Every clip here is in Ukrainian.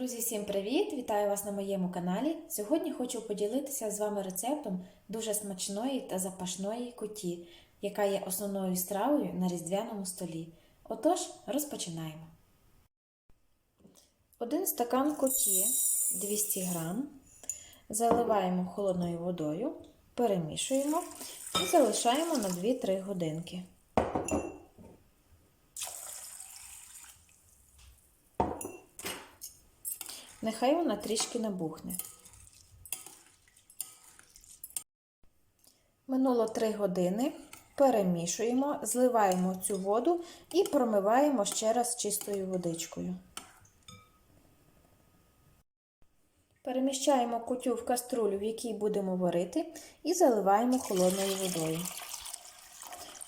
Друзі, всім привіт! Вітаю вас на моєму каналі. Сьогодні хочу поділитися з вами рецептом дуже смачної та запашної куті, яка є основною стравою на різдвяному столі. Отож, розпочинаємо. Один стакан куті 200 грам. Заливаємо холодною водою, перемішуємо і залишаємо на 2-3 годинки. Нехай вона трішки набухне. Минуло 3 години. Перемішуємо, зливаємо цю воду і промиваємо ще раз чистою водичкою. Переміщаємо кутю в каструлю, в якій будемо варити, і заливаємо холодною водою.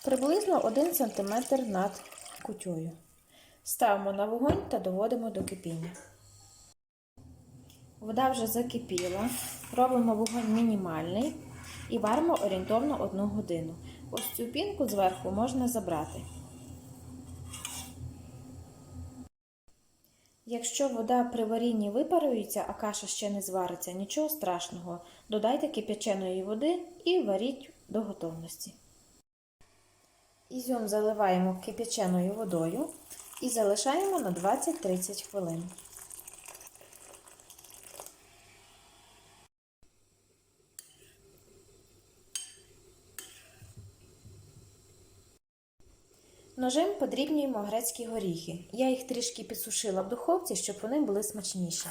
Приблизно 1 см над кутюю. Ставимо на вогонь та доводимо до кипіння. Вода вже закипіла, робимо вогонь мінімальний і варимо орієнтовно 1 годину. Ось цю пінку зверху можна забрати. Якщо вода при варінні випарується, а каша ще не звариться, нічого страшного. Додайте кип'яченої води і варіть до готовності. Ізюм заливаємо кип'яченою водою і залишаємо на 20-30 хвилин. Ножем подрібнюємо грецькі горіхи. Я їх трішки підсушила в духовці, щоб вони були смачніші.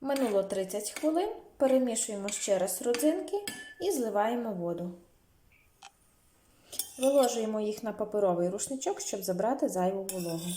Минуло 30 хвилин, перемішуємо ще раз родзинки і зливаємо воду. Виложуємо їх на паперовий рушничок, щоб забрати зайву вологу.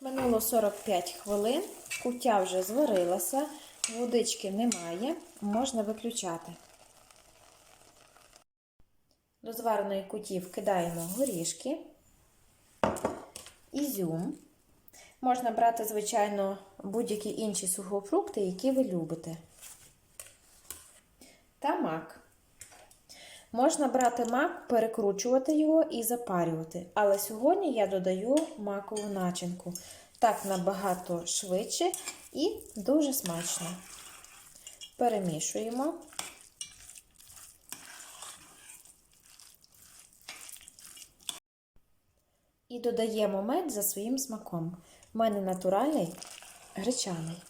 Минуло 45 хвилин, куття вже зварилася, водички немає, можна виключати. До звареної куті вкидаємо горішки, ізюм. Можна брати, звичайно, будь-які інші сухофрукти, які ви любите. Та мак. Можна брати мак, перекручувати його і запарювати. Але сьогодні я додаю макову начинку. Так набагато швидше і дуже смачно. Перемішуємо. І додаємо мед за своїм смаком. У мене натуральний гречаний.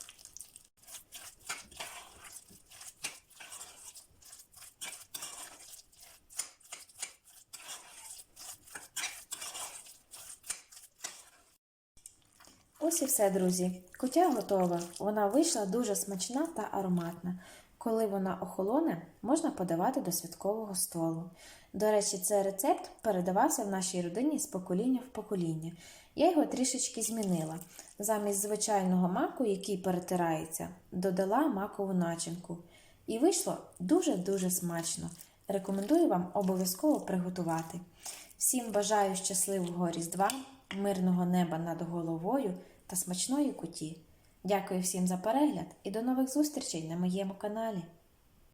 Ось і все, друзі. Кутя готова. Вона вийшла дуже смачна та ароматна. Коли вона охолоне, можна подавати до святкового столу. До речі, цей рецепт передавався в нашій родині з покоління в покоління. Я його трішечки змінила. Замість звичайного маку, який перетирається, додала макову начинку. І вийшло дуже-дуже смачно. Рекомендую вам обов'язково приготувати. Всім бажаю щасливого Різдва, мирного неба над головою та смачної куті. Дякую всім за перегляд і до нових зустрічей на моєму каналі.